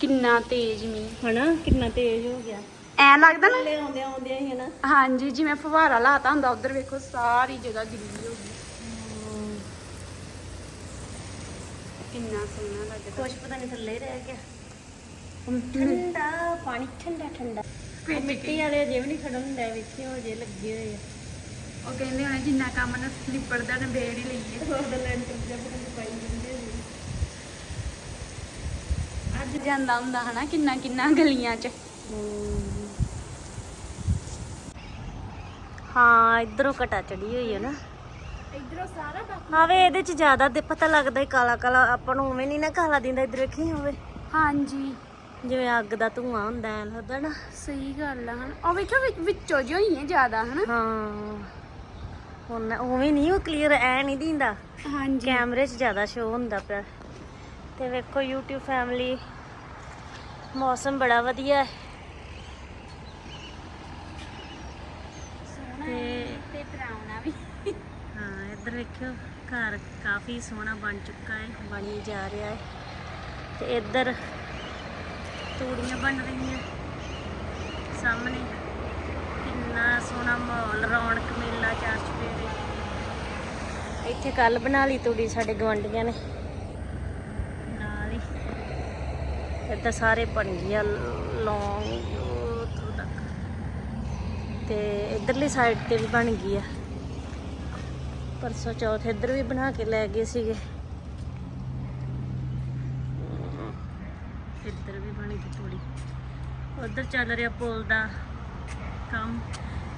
ਕਿੰਨਾ ਤੇਜ਼ ਮੀਂਹ। ਹਨਾ ਕਿੰਨਾ ਤੇਜ਼ ਹੋ ਗਿਆ। ਐ ਲੱਗਦਾ ਨਾ। ਥੱਲੇ ਆਉਂਦੇ ਆਉਂਦੇ ਹੀ ਹਨਾ ਹਾਂਜੀ ਜਿਵੇਂ ਫੁਹਾਰਾ ਲਾਤਾ ਹੁੰਦਾ ਉਧਰ ਵੇਖੋ ਸਾਰੀ ਜਗ੍ਹਾ ਗਿੱਲੀ ਹੋ ਗਈ ਕਿੰਨਾ ਸੋਹਣਾ ਲੱਗਦਾ। ਕੁਛ ਪਤਾ ਨਹੀਂ ਥੱਲੇ ਰਹਿ ਗਿਆ। ਠੰਡਾ ਪਾਣੀ ਠੰਡਾ ਠੰਡਾ। ਮਿੱਟੀ ਵਾਲੇ ਅਜੇ ਵੀ ਨਹੀਂ ਖੜਨ ਹੁੰਦਾ ਵੇਖੀ ਹੋ ਜੇ ਲੱਗੇ ਹੋਏ ਆ। ਉਹ ਕਹਿੰਦੇ ਹੋਣੇ ਜਿੰਨਾ ਕੰਮ ਨਾ ਲਿਪੜਦਾ ਨੇ ਬੇੜ ਹੀ ਲਈਏ। ਉਹਦਾ ਲੈਂਟਰ ਜਿਹਾ ਪਤਾ ਨਹੀਂ ਪਾਈ ਜਾਂਦੇ ਹੋਏ ਅੱਜ ਜਾਂਦਾ ਹੁੰਦਾ ਹਨਾ ਕਿੰਨਾ ਕਿੰਨਾ ਗਲੀਆਂ 'ਚ। ਹਾਂ ਇਧਰੋਂ ਕਟਾ ਚੜੀ ਹੋਈ ਹੈ ਨਾ। ਇਧਰੋਂ ਸਾਰਾ ਬਾਕੀ ਹਾਂ ਵੇ ਇਹਦੇ ਚ ਜ਼ਿਆਦਾ ਦੇ ਪਤਾ ਲੱਗਦਾ ਹੀ ਕਾਲਾ ਕਾਲਾ ਆਪਾਂ ਨੂੰ ਉਵੇਂ ਨਹੀਂ ਨਾ ਕਾਲਾ ਦਿੰਦਾ ਇਧਰ ਵੇਖੀ ਹੋਵੇ। ਹਾਂਜੀ। ਜਿਵੇਂ ਅੱਗ ਦਾ ਧੂਆਂ ਹੁੰਦਾ ਐ ਲੱਗਦਾ ਨਾ। ਸਹੀ ਗੱਲ ਆ ਹਨਾ। ਉਹ ਵੇਖੋ ਵਿੱਚ- ਵਿੱਚੋਂ ਜਿਹਾ ਹੀ ਹੈ ਜ਼ਿਆਦਾ ਹਨਾ। ਹਾਂ। ਹੁਣ ਉਵੇਂ ਨਹੀਂ ਉਹ ਕਲੀਅਰ ਐ ਨਹੀਂ ਦਿੰਦਾ। ਹਾਂਜੀ। ਕੈਮਰੇ 'ਚ ਜ਼ਿਆਦਾ ਸ਼ੋ ਹੁੰਦਾ ਪਿਆ। ਤੇ ਵੇਖੋ YouTube ਫੈਮਿਲੀ ਮੌਸਮ ਬੜਾ ਵਧੀਆ ਹੈ। ਤੇ ਤੇ ਡਰਾਉਣਾ ਵੀ। ਹਾਂ ਇੱਧਰ ਵੇਖਿਓ ਘਰ ਕਾਫੀ ਸੋਹਣਾ ਬਣ ਚੁੱਕਾ ਹੈ ਬਣੀ ਜਾ ਰਿਹਾ ਹੈ। ਤੇ ਇੱਧਰ ਤੂੜੀਆਂ ਬਣ ਰਹੀਆਂ। ਸਾਹਮਣੇ ਕਿੰਨਾ ਸੋਹਣਾ ਮਾਹੌਲ ਰੌਣਕ ਮੇਲਾ ਚਾਰ ਚੁਪੇਰੇ ਇੱਥੇ ਕੱਲ ਬਣਾ ਲਈ ਤੂੜੀ ਸਾਡੇ ਗਵੰਡੀਆਂ ਨੇ ਨਾਲ ਹੀ ਇੱਧਰ ਸਾਰੇ ਬਣ ਗਿਆ ਲੌਂਗ ਉੱਥੋਂ ਤੱਕ। ਤੇ ਇਧਰਲੀ ਸਾਈਡ ਤੇ ਵੀ ਬਣ ਗਈ ਆ। ਪਰਸੋਂ ਚੌਥ ਇੱਧਰ ਵੀ ਬਣਾ ਕੇ ਲੈ ਗਏ ਸੀਗੇ। ਇੱਧਰ ਵੀ ਬਣ ਗਈ ਥੋੜੀ ਉਧਰ ਚੱਲ ਰਿਹਾ ਪੁਲ ਦਾ ਕੰਮ।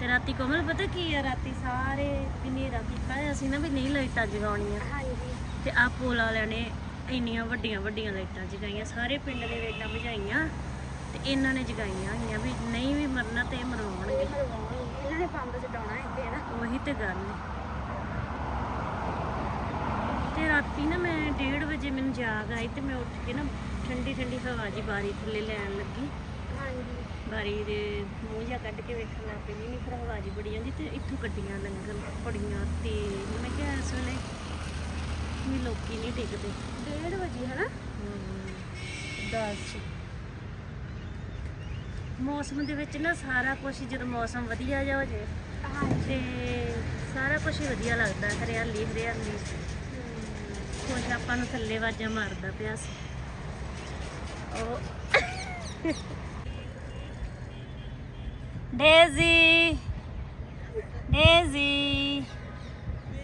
ਤੇ ਰਾਤੀ ਕੋਮਲ ਪਤਾ ਕੀ ਆ? ਰਾਤੀ ਸਾਰੇ ਵੀ ਹਨੇਰਾ ਕੀਤਾ ਹੋਇਆ ਸੀ ਨਾ ਵੀ ਨਹੀਂ ਲਾਈਟਾਂ ਜਗਾਉਣੀਆਂ। ਹਾਂਜੀ। ਤੇ ਆ ਪੁਲ ਵਾਲਿਆਂ ਨੇ ਇੰਨੀਆਂ ਵੱਡੀਆਂ ਵੱਡੀਆਂ ਲਾਈਟਾਂ ਜਗਾਈਆਂ ਸਾਰੇ ਪਿੰਡ ਦੇ ਲਾਈਟਾਂ ਬੁਝਾਈਆਂ ਤੇ ਇਹਨਾਂ ਨੇ ਜਗਾਈਆਂ ਹੋਈਆਂ ਵੀ ਨਹੀਂ ਵੀ ਮਰਨਾ ਤੇ ਮਰਵਾਉਣਗੇ ਇਹਨਾਂ ਨੇ ਬੰਬ ਛਡਾਉਣਾ ਇੱਥੇ ਨਾ ਉਹੀ ਤੇ ਗੱਲ ਹੈ। ਤੇ ਰਾਤੀ ਨਾ ਮੈਂ 1:30 ਵਜੇ ਮੈਨੂੰ ਜਾਗ ਆਈ ਤੇ ਮੈਂ ਉੱਠ ਕੇ ਨਾ ਠੰਡੀ ਠੰਡੀ ਹਵਾ ਜੀ ਬਾਰੀ ਥੱਲੇ ਲੈਣ ਲੱਗੀ। ਹਾਂਜੀ। ਬਾਰੀ ਦੇ ਮੂੰਹ ਜਿਹਾ ਕੱਢ ਕੇ ਵੇਖਣ ਲੱਗ ਪਈ ਨਹੀਂ ਫਿਰ ਹਵਾ ਜੀ ਬੜੀ ਜਾਂਦੀ ਤੇ ਇੱਥੋਂ ਗੱਡੀਆਂ ਲੰਘਣ ਬੜੀਆਂ ਤੇ ਮੈਂ ਕਿਹਾ ਇਸ ਵੇਲੇ ਵੀ ਲੋਕੀ ਨਹੀਂ ਡਿੱਗਦੇ 1:30 ਵਜੇ ਹਨਾ? ਦੱਸ। ਮੌਸਮ ਦੇ ਵਿੱਚ ਨਾ ਸਾਰਾ ਕੁਝ ਜਦੋਂ ਮੌਸਮ ਵਧੀਆ ਜਿਹਾ ਹੋ ਹਾਂਜੀ। ਤੇ ਸਾਰਾ ਕੁਝ ਹੀ ਵਧੀਆ ਲੱਗਦਾ ਹਰਿਆਲੀ ਹਰਿਆਲੀ। ਕੁਛ ਆਪਾਂ ਨੂੰ ਥੱਲੇ ਵਾਜਾਂ ਮਾਰਦਾ ਪਿਆ ਸੀ। ਉਹ ਡੇਜ਼ੀ ਡੇਜ਼ੀ।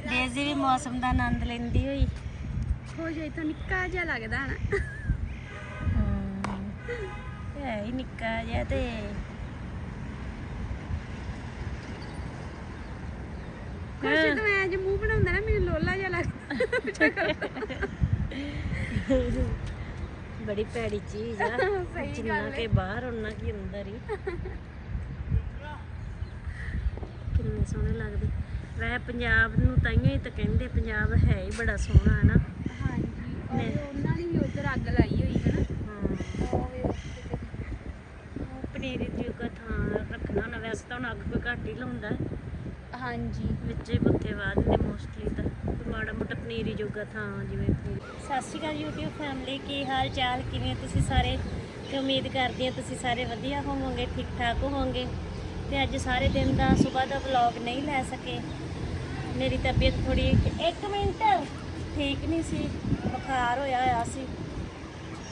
ਡੇਜ਼ੀ ਵੀ ਮੌਸਮ ਦਾ ਆਨੰਦ ਲੈਂਦੀ ਹੋਈ। ਹੋ ਜਾਏ ਤਾਂ ਨਿੱਕਾ ਜਿਹਾ ਲੱਗਦਾ ਹਨਾ। ਹੈ। ਹੀ ਨਿੱਕਾ ਜਿਹਾ ਤੇ। ਕੁਛ ਤਾਂ ਮੈਂ ਅੱਜ ਮੂੰਹ ਬਣਾਉਂਦਾ ਨਾ ਮੈਨੂੰ ਲੋਲਾ ਜਿਹਾ ਲੱਗਦਾ। ਬੜੀ ਭੈੜੀ ਚੀਜ਼ ਆ। ਜਿੰਨਾ ਕਿ ਬਾਹਰ ਉਹਨਾਂ ਕੀ ਅੰਦਰ ਹੀ। ਕਿੰਨੇ ਸੋਹਣੇ ਲੱਗਦੇ। ਵੈਸੇ ਪੰਜਾਬ ਨੂੰ ਤਾਈਓ ਹੀ ਤਾਂ ਕਹਿੰਦੇ ਪੰਜਾਬ ਹੈ ਹੀ ਬੜਾ ਸੋਹਣਾ ਹੈ ਨਾ ਉਹਨਾਂ ਨੇ ਵੀ ਉਧਰ ਅੱਗ ਲਾਈ ਹੋਈ ਹੈ ਨਾ। ਪਨੀਰੀ ਦੀ ਕੋ ਥਾਂ ਰੱਖਣਾ ਨਾ ਵੈਸੇ ਤਾਂ ਹੁਣ ਅੱਗ ਕੋਈ ਘੱਟ ਹੀ ਲਾਉਂਦਾ ਹੈ। ਹਾਂਜੀ। ਵਿੱਚੇ ਪੱਤੇ ਵਾ ਦਿੰਦੇ ਮੋਸਟਲੀ ਤਾਂ। ਕੋਈ ਮਾੜਾ ਮੋਟਾ ਪਨੀਰੀ ਜੋਗਾ ਥਾਂ ਜਿਵੇਂ ਪਨੀਰੀ ਸਤਿ ਸ਼੍ਰੀ ਅਕਾਲ YouTube ਫੈਮਿਲੀ ਕੀ ਹਾਲ ਚਾਲ ਕਿਵੇਂ ਤੁਸੀਂ ਸਾਰੇ? ਤੇ ਉਮੀਦ ਕਰਦੀ ਹਾਂ ਤੁਸੀਂ ਸਾਰੇ ਵਧੀਆ ਹੋਵੋਗੇ ਠੀਕ ਠਾਕ ਹੋਵੋਗੇ। ਤੇ ਅੱਜ ਸਾਰੇ ਦਿਨ ਦਾ ਸਵੇਰ ਦਾ ਵਲੌਗ ਨਹੀਂ ਲੈ ਸਕੇ। ਮੇਰੀ ਤਬੀਅਤ ਥੋੜੀ ਇੱਕ ਮਿੰਟ। ਠੀਕ ਨਹੀਂ ਸੀ ਬੁਖਾਰ ਹੋਇਆ ਹੋਇਆ ਸੀ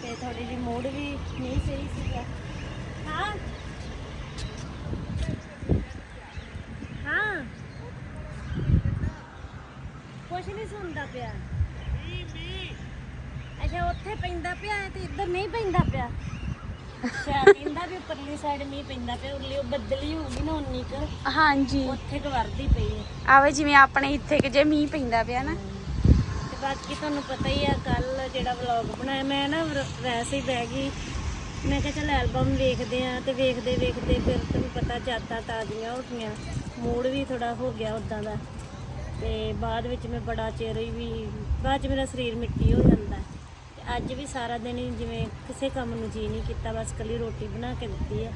ਤੇ ਥੋੜੀ ਜਿਹੀ ਮੂਡ ਵੀ ਨਹੀਂ ਸਹੀ ਸੀਗਾ। ਹਾਂ। ਹਾਂ। ਕੁਛ ਨਹੀਂ ਸੁਣਦਾ ਪਿਆ। ਅੱਛਾ ਉੱਥੇ ਪੈਂਦਾ ਪਿਆ ਹੈ ਤੇ ਇੱਧਰ ਨਹੀਂ ਪੈਂਦਾ ਪਿਆ? ਅੱਛਾ ਕਹਿੰਦਾ ਵੀ ਉੱਪਰਲੀ ਸਾਈਡ ਮੀਂਹ ਪੈਂਦਾ ਪਿਆ ਉਰਲੀ ਉਹ ਬੱਦਲੀ ਹੋਊਗੀ ਨਾ ਉਨੀ ਕੁ। ਹਾਂਜੀ। ਉੱਥੇ ਕੁ ਵਰਦੀ ਪਈ ਹੈ। ਆਵੇ ਜਿਵੇਂ ਆਪਣੇ ਇੱਥੇ ਕਿ ਜੇ ਮੀਂਹ ਪੈਂਦਾ ਪਿਆ ਨਾ। ਬਾਕੀ ਤੁਹਾਨੂੰ ਪਤਾ ਹੀ ਆ, ਕੱਲ ਜਿਹੜਾ ਵਲੌਗ ਬਣਾਇਆ, ਮੈਂ ਨਾ ਵਰ- ਵੈਸੇ ਹੀ ਬਹਿ ਗਈ। ਮੈਂ ਕਿਹਾ ਚੱਲ ਐਲਬਮ ਵੇਖਦੇ ਆ ਤੇ ਵੇਖਦੇ ਵੇਖਦੇ ਫਿਰ ਤੁਹਾਨੂੰ ਪਤਾ ਯਾਦਾਂ ਤਾਜ਼ੀਆਂ ਹੋ ਗਈਆਂ। ਮੂਡ ਵੀ ਥੋੜਾ ਹੋ ਗਿਆ ਉਦਾਂ ਦਾ। ਤੇ ਬਾਅਦ ਵਿੱਚ ਮੈਂ ਬੜਾ ਚਿਰ ਹੀ ਵੀ, ਬਾਅਦ ਚ ਮੇਰਾ ਸਰੀਰ ਮਿੱਟੀ ਹੋ ਜਾਂਦਾ। ਹੈ। ਤੇ ਅੱਜ ਵੀ ਸਾਰਾ ਦਿਨ ਹੀ ਜਿਵੇਂ ਕਿਸੇ ਕੰਮ ਨੂੰ ਜੀ ਨਹੀਂ ਕੀਤਾ, ਬਸ ਕੱਲੀ ਰੋਟੀ ਬਣਾ ਕੇ ਦਿੱਤੀ ਆ।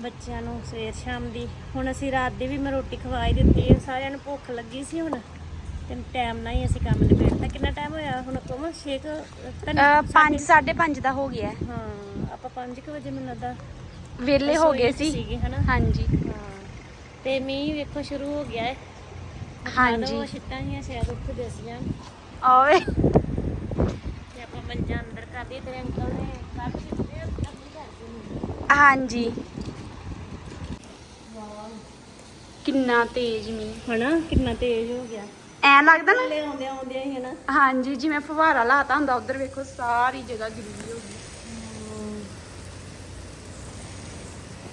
ਬੱਚਿਆਂ ਨੂੰ ਸਵੇਰ ਸ਼ਾਮ ਦੀ। ਹੁਣ ਅਸੀਂ ਰਾਤ ਦੀ ਵੀ ਮੈਂ ਰੋਟੀ ਖਵਾ ਹੀ ਦਿੱਤੀ ਸਾਰਿਆਂ ਨੂੰ ਭੁੱਖ ਲੱਗੀ ਸੀ ਹੁਣ। ਤੇ ਟਾਈਮ ਨਾਲ ਹੀ ਅਸੀਂ ਕੰਮ ਨਿਬੇੜਤਾ। ਕਿੰਨਾ ਟਾਈਮ ਹੋਇਆ? ਹੁਣ ਕੋਮ 6 5 5:30 ਦਾ ਹੋ ਗਿਆ। ਹਾਂ ਆਪਾਂ 5 ਵਜੇ ਮੈਨੂੰ ਲੱਗਦਾ ਵੇਲੇ ਹੋ ਗਏ ਰਸੋਈ 'ਚ ਸੀ। ਸੀਗੇ ਹਨਾ? ਹਾਂਜੀ। ਹਾਂ। ਤੇ ਮੀਂਹ ਵੇਖੋ ਸ਼ੁਰੂ ਹੋ ਗਿਆ ਹੈ ਹਾਂਜੀ। ਉਹ ਛਿੱਟਾਂ ਹੀ ਸ਼ਾਇਦ ਉੱਥੇ ਦਿਸ ਜਾਣ ਆਵੇ। ਤੇ ਆਪਾਂ ਮੰਜਾ ਅੰਦਰ ਕਰ ਦਈਏ ਤੇਰੇ ਅੰਕਲ ਨੇ ਦਿੱਤੇ ਕਰ ਹਾਂਜੀ। ਕਿੰਨਾ ਤੇਜ਼ ਮੀਂਹ। ਹਨਾ ਕਿੰਨਾ ਤੇਜ਼ ਹੋ ਗਿਆ। ਐ ਲੱਗਦਾ ਨਾ? ਥੱਲੇ ਆਉਂਦੇ ਆਉਂਦੇ ਹੀ ਹਨਾ ਹਾਂਜੀ ਜਿਵੇਂ ਫੁਹਾਰਾ ਲਾਤਾ ਹੁੰਦਾ ਉਧਰ ਵੇਖੋ ਸਾਰੀ ਜਗ੍ਹਾ ਗਿੱਲੀ ਹੋ। ਗਈ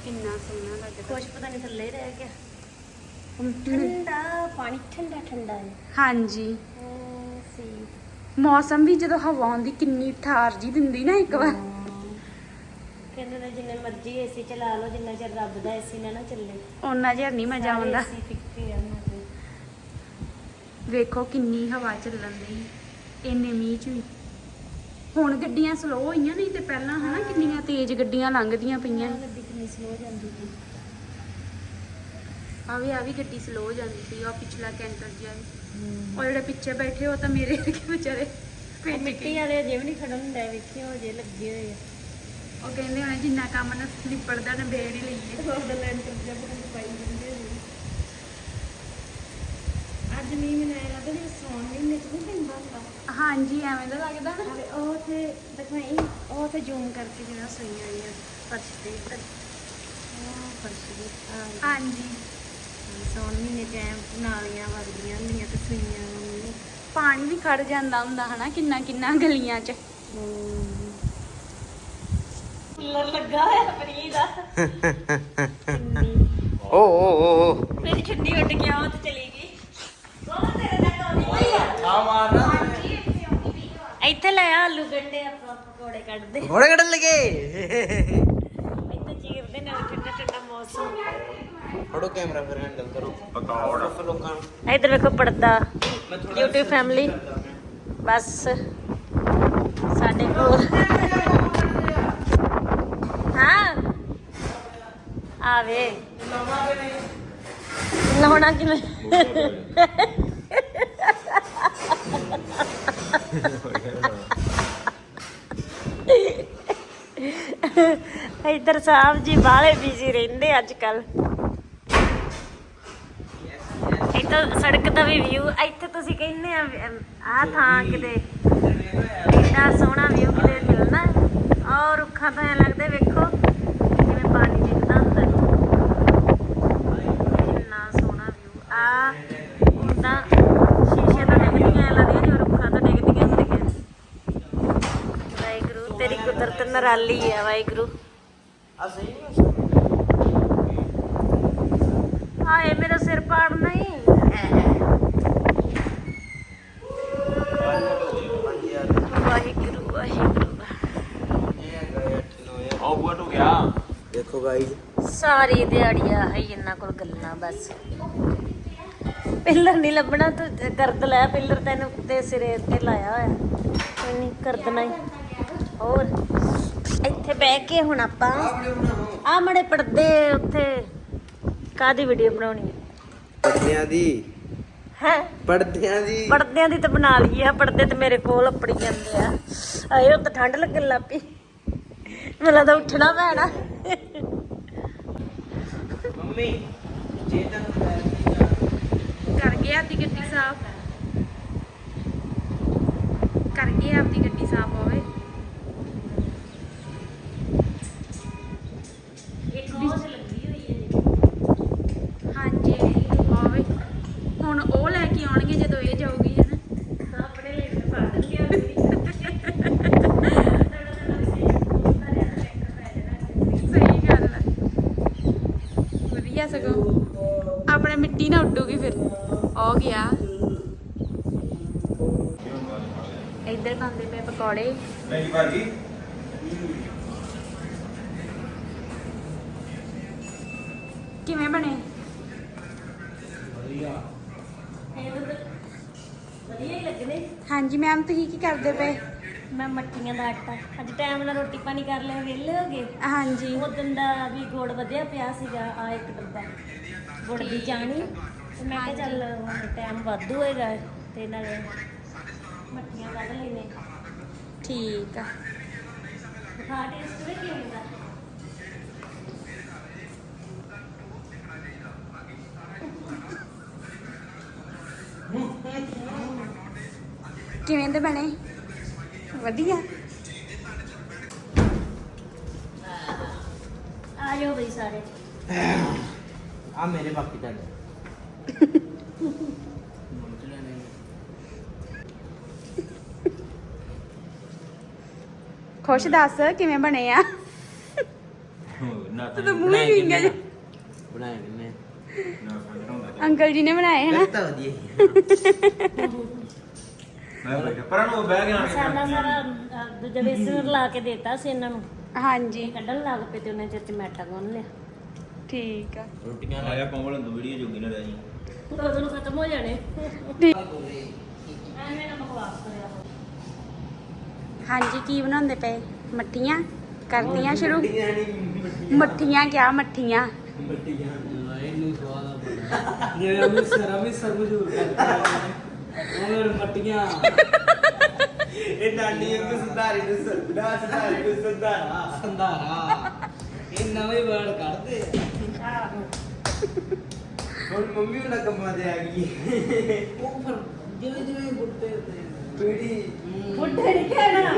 ਕਿੰਨਾ ਸੋਹਣਾ ਲੱਗਦਾ। ਕੁਛ ਪਤਾ ਨਹੀਂ ਥੱਲੇ ਹੀ ਰਹਿ ਗਿਆ। ਠੰਡਾ ਪਾਣੀ ਠੰਡਾ ਠੰਡਾ ਹੈ। ਹਾਂਜੀ। ਸੀ। ਮੌਸਮ ਵੀ ਜਦੋਂ ਹਵਾ ਆਉਂਦੀ ਕਿੰਨੀ ਠਾਰ ਜੀ ਦਿੰਦੀ ਨਾ ਇੱਕ ਵਾਰ। ਕਹਿੰਦੇ ਨੇ ਜਿੰਨੇ ਮਰਜ਼ੀ ਏਸੀ ਚਲਾ ਲਓ ਜਿੰਨਾ ਚਿਰ ਰੱਬ ਦਾ ਏਸੀ ਨਾ ਨਾ ਚੱਲੇ। ਉਹਨਾਂ ਜਿਹਾ ਨਹੀਂ ਮਜ਼ਾ ਆਉਂਦਾ। ਏਸੀ ਫਿੱਕੇ ਆ ਉਹਨਾਂ ਦੇ। ਵੇਖੋ ਕਿੰਨੀ ਹਵਾ ਚੱਲਣ ਦੀ ਇੰਨੇ ਮੀਂਹ ਚ ਵੀ। ਹੁਣ ਗੱਡੀਆਂ ਸਲੋ ਹੋਈਆਂ ਨਹੀਂ ਤੇ ਪਹਿਲਾਂ ਹਨਾ ਕਿੰਨੀਆਂ ਤੇਜ਼ ਗੱਡੀਆਂ ਲੰਘਦੀਆਂ ਪਈਆਂ। ਗੱਡੀ ਕਿੰਨੀ ਸਲੋ ਜਾਂਦੀ ਸੀ। ਆ ਵੀ ਆ ਵੀ ਗੱਡੀ ਸਲੋ ਜਾਂਦੀ ਸੀ ਉਹ ਪਿਛਲਾ ਕੈਂਟਰ ਜਿਹਾ ਵੀ। ਉਹ ਜਿਹੜੇ ਪਿੱਛੇ ਬੈਠੇ ਉਹ ਤਾਂ ਮੇਰੇ ਵਰਗੇ ਵਿਚਾਰੇ ਉਹ ਮਿੱਟੀ ਵਾਲੇ ਅਜੇ ਵੀ ਨਹੀਂ ਖੜਨ ਹੁੰਦਾ ਵੇਖਿਓ ਜੇ ਲੱਗੇ ਹੋਏ ਆ। ਉਹ ਕਹਿੰਦੇ ਹੋਣੇ ਜਿੰਨਾ ਕੰਮ ਨਾ ਨਿਪੜਦਾ ਨਾ ਬੇੜ ਹੀ ਲਈਏ। ਉਹਦਾ ਲੈਂਟਰ ਜਿਹਾ ਪਾਈ ਦਿੰਦੇ ਹੋਏ ਅੱਜ ਮੀਂਹ ਮੈਨੂੰ ਆਇਆ ਲੱਗਦਾ ਜਿਵੇਂ ਸੌਣ ਮਹੀਨੇ ਚ ਨਹੀਂ ਪੈਂਦਾ ਹੁੰਦਾ ਹਾਂਜੀ ਐਵੇਂ ਦਾ ਲੱਗਦਾ। ਨਾ ਅਰੇ ਉਹ ਤੇ ਦਿਖਾਈ ਉਹ ਤੇ ਜ਼ੂਮ ਕਰਕੇ ਜਿਹੜਾ ਸਈਆਂ ਆਈਆਂ ਫਰਸ਼ ਤੇ ਉਹ ਫਰਸ਼ ਦੀ ਆਹ ਹਾਂਜੀ। ਸੌਣ ਮਹੀਨੇ ਚ ਐਂ ਨਾਲੀਆਂ ਵਗਦੀਆਂ ਹੁੰਦੀਆਂ ਤੇ ਸਈਆਂ ਆਉਂਦੀਆਂ ਪਾਣੀ ਵੀ ਖੜ ਜਾਂਦਾ ਹੁੰਦਾ ਹਨਾ ਕਿੰਨਾ ਕਿੰਨਾ ਗਲੀਆਂ 'ਚ। ਕੂਲਰ ਲੱਗਾ ਹੋਇਆ ਫਰੀ ਦਾ ਓ ਓ ਓ ਓ ਮੇਰੀ ਛੁੱਟੀ ਉੱਡ ਗਿਆ ਉਹ ਤੇ ਚਲੀ ਗਈ ਕੌਣ ਤੇਰੇ ਤੱਕ ਆਉਂਦੀ ਪਈ ਆ ਆ ਮਾਰਨਾ ਇੱਥੇ ਲੈ ਆ ਆਲੂ ਗੰਡੇ ਆਪਾਂ ਪਕੌੜੇ ਕੱਢਦੇ ਘੋੜੇ ਕੱਢਣ ਲੱਗੇ। ਇੱਥੇ ਚੀਰਦੇ ਨਾਲ ਠੰਡਾ ਠੰਡਾ ਮੌਸਮ। ਫੜੋ ਕੈਮਰਾ ਫਿਰ ਹੈਂਡਲ ਕਰੋ। ਪਕੌੜਾ ਫਿਰ ਲੋਕਾਂ ਨੂੰ। ਇੱਧਰ ਵੇਖੋ ਪਰਦਾ। YouTube ਫੈਮਿਲੀ ਬਸ। ਸਾਡੇ ਕੋਲ। ਹਾਂ। ਆਵੇ ਲਾਉਣਾ ਕਿਵੇਂ? ਇੱਧਰ ਸਾਹਿਬ ਜੀ ਬਾਹਲੇ ਬਿਜ਼ੀ ਰਹਿੰਦੇ ਅੱਜ ਕੱਲ ਇੱਥੇ ਸੜਕ ਦਾ ਵੀ ਵਿਊ ਇੱਥੇ ਤੁਸੀਂ ਕਹਿੰਦੇ ਆ ਆ ਥਾਂ ਕਿਤੇ ਇੰਨਾ ਸੋਹਣਾ ਵਿਊ ਕਿਤੇ ਮਿਲਣਾ। ਔਰ ਰੁੱਖਾਂ ਤੋਂ ਐ ਲੱਗਦੇ ਵੇਖੋ ਜਿਵੇਂ ਪਾਣੀ ਦਿਖਦਾ ਹੁੰਦਾ ਇੰਨਾ ਸੋਹਣਾ ਵਿਊ ਆ ਹੁੰਦਾ ਸ਼ੀਸ਼ੇ ਤੋਂ ਡਿੱਗਦੀਆਂ ਐ ਲੱਗਦੀਆਂ ਜਿਵੇਂ ਰੁੱਖਾਂ ਤੋਂ ਡਿੱਗਦੀਆਂ ਹੁੰਦੀਆਂ ਵਾਹਿਗੁਰੂ ਤੇਰੀ ਕੁਦਰਤ ਨਰਾਲੀ ਹੈ ਵਾਹਿਗੁਰੂ। ਆ ਸਹੀ ਹਾਏ ਮੇਰਾ ਸਿਰ ਪਾੜਨਾ ਹੀ। ਵਾਹਿਗੁਰੂ ਵਾਹਿਗੁਰੂ। ਆਊਟ ਹੋ ਗਿਆ। ਦੇਖੋ ਗਾਈਜ਼ ਸਾਰੀ ਦਿਹਾੜੀਆ ਹੈ ਇਹਨਾਂ ਕੋਲ ਗੱਲਾਂ ਬਸ। ਪਿੱਲਰ ਨਹੀਂ ਲੱਭਣਾ ਤੂੰ ਕਰਦ ਲੈ ਪਿੱਲਰ ਤੈਨੂੰ ਤੇ ਸਿਰੇ ਤੇ ਲਾਇਆ ਹੋਇਆ। ਕੋਈ ਨਹੀਂ ਕਰਦਣਾ ਹੀ। ਹੋਰ। ਇੱਥੇ ਬਹਿ ਕੇ ਹੁਣ ਆਪਾਂ ਆ ਮੜੇ ਪਰਦੇ ਉੱਥੇ ਕਾਦੀ ਵੀਡੀਓ ਬਣਾਉਣੀ ਪਰਦਿਆਂ ਦੀ। ਹੈ? ਪਰਦਿਆਂ ਦੀ। ਪਰਦਿਆਂ ਦੀ ਤਾਂ ਬਣਾ ਲਈ ਆ ਪਰਦੇ ਤੇ ਮੇਰੇ ਕੋਲ ਆਪਣੀ ਜਾਂਦੇ ਆ। ਆਏ ਉਹ ਤਾਂ ਠੰਡ ਲੱਗਣ ਲੱਗ ਪਈ। ਮੈਨੂੰ ਲੱਗਦਾ ਉੱਠਣਾ ਪੈਣਾ। ਮੰਮੀ ਜੇ ਤਾਂ ਕਰ ਗਿਆ ਆਪਦੀ ਗੱਡੀ ਸਾਫ਼। ਕਰ ਗਿਆ ਆਪਦੀ ਗੱਡੀ ਸਾਫ਼ ਹੋਵੇ ਇੱਕ ਹੋਸ ਲੱਗੀ ਹੋਈ ਹੈ ਜੀ ਹਾਂਜੀ ਹੋਵੇ ਹੁਣ ਉਹ ਲੈ ਕੇ ਆਉਣਗੇ ਜਦੋਂ ਇਹ ਜਾਊਗੀ ਹਨਾ ਆਪਣੇ ਲਈ ਤਾਂ ਪਾ ਦਿੰਦੀ ਆ ਸਹੀ ਗੱਲ ਹੈ ਵਧੀਆ ਸਗੋਂ? ਆਪਣੇ ਮਿੱਟੀ ਨਾ ਉੱਡੂਗੀ ਫਿਰ। ਹੋ ਗਿਆ ਇੱਧਰ ਖਾਂਦੇ ਪਏ ਪਕੌੜੇ। ਨਹੀਂ ਭਾਜੀ ਕਿਵੇਂ ਬਣੇ? ਵਧੀਆ। ਹੀ ਲੱਗਦੇ ਹਾਂਜੀ ਮੈਮ ਤੁਸੀਂ ਕੀ ਕਰਦੇ ਪਏ? ਮੈਂ ਮੱਠੀਆਂ ਦਾ ਆਟਾ। ਅੱਜ ਟਾਈਮ ਨਾਲ ਰੋਟੀ ਪਾਣੀ ਕਰ ਲਿਆ ਵਿਹਲੇ ਹੋ ਗਏ। ਹਾਂਜੀ। ਉਦੋਂ ਦਾ ਵੀ ਗੁੜ ਵਧਿਆ ਪਿਆ ਸੀਗਾ ਆ ਇੱਕ ਡੱਬਾ ਗੁੜ ਦੀ ਤੇ ਮੈਂ ਕਿਹਾ ਚੱਲ ਹੁਣ ਟਾਈਮ ਵਾਧੂ ਹੋਏਗਾ ਤੇ ਨਾਲੇ ਮੱਠੀਆਂ ਕੱਢ ਲੈਨੇ ਠੀਕ ਆ। ਖਾ ਟੇਸਟ ਵੀ ਕਿਵੇਂ ਦਾ ਕਿਵੇਂ ਦੇ ਬਣੇ? ਵਧੀਆ। ਆ ਜਾਓ ਬਈ ਸਾਰੇ। ਆ ਮੇਰੇ ਬਾਕੀ ਤਾਂ ਖੁਸ਼ ਦੱਸ ਕਿਵੇਂ ਬਣੇ ਆ? ਨਾ ਤੂੰ ਤਾਂ ਮੂੰਹ ਹੀ ਵਿੰਗਾ ਜਿਹਾ। ਬਣਾਏ ਕਿੰਨੇ? ਅੰਕਲ ਜੀ ਨੇ ਬਣਾਏ ਹਨਾ ਤਾਂ ਵਧੀਆ ਮੈਂ ਬੈਠਾ ਪਰ ਨੂੰ ਬਹਿ ਗਿਆ ਮਸਾਲਾ ਸਾਰਾ ਅਹ, ਦੂਜਾ ਵੇਸਣ ਲਾ ਕੇ ਦੇਤਾ ਸੀ ਇਹਨਾਂ ਨੂੰ। ਹਾਂਜੀ। ਕੱਢਣ ਲੱਗ ਪਏ ਤੇ ਉਹਨੇ ਚਿਰ ਚ ਮੈਟਾ ਗੁੰਨ ਲਿਆ। ਠੀਕ ਆ। ਰੋਟੀਆਂ ਆਇਆ ਕੋਮਲ ਨੂੰ ਵੀਡੀਓ ਜੋਗੀ ਨਾ ਰਹਿ ਜੀ। ਉਦੋਂ ਨੂੰ ਖਤਮ ਹੋ ਜਾਣੇ। ਠੀਕ। ਐਵੇਂ ਨਾ ਬਕਵਾਸ ਕਰਿਆ ਕਰੋ। ਹਾਂਜੀ ਕੀ ਬਣਾਉਂਦੇ ਪਏ? ਮੱਠੀਆਂ? ਕਰਦੀਆਂ ਸ਼ੁਰੂ? ਮੱਠੀਆਂ ਕਿਆ ਮੱਠੀਆਂ? ਇਹਨੂੰ ਸਵਾਦ ਆ ਜਿਵੇਂ ਅੰਮ੍ਰਿਤਸਰ ਅੰਮ੍ਰਿਤਸਰ ਮਸ਼ਹੂਰ ਕਰਦੇ ਆ। ਉਹਨਾਂ ਮੱਟੀਆਂ। ਇਹ ਡਾਂਡੀ ਨੂੰ ਸੁਧਾਰੀ ਨੂੰ ਸੁਧਾਰ ਸੁਧਾਰੀ ਨੂੰ ਸੁਧਾਰਾ। ਸੰਧਾਰਾ। ਇਹ ਨਵੇਂ ਵਰਡ ਕੱਢਦੇ ਆ। ਹੁਣ ਮੰਮੀ ਉਹਨਾਂ ਕੰਮਾਂ ਤੇ ਆ ਗਈ ਉਹ ਫਿਰ ਜਿਵੇਂ ਜਿਵੇਂ ਬੁੱਢੇ ਹੁੰਦੇ ਆ। ਪੀੜੀ। ਬੁੱਢੇ ਨਹੀਂ ਕਹਿਣਾ।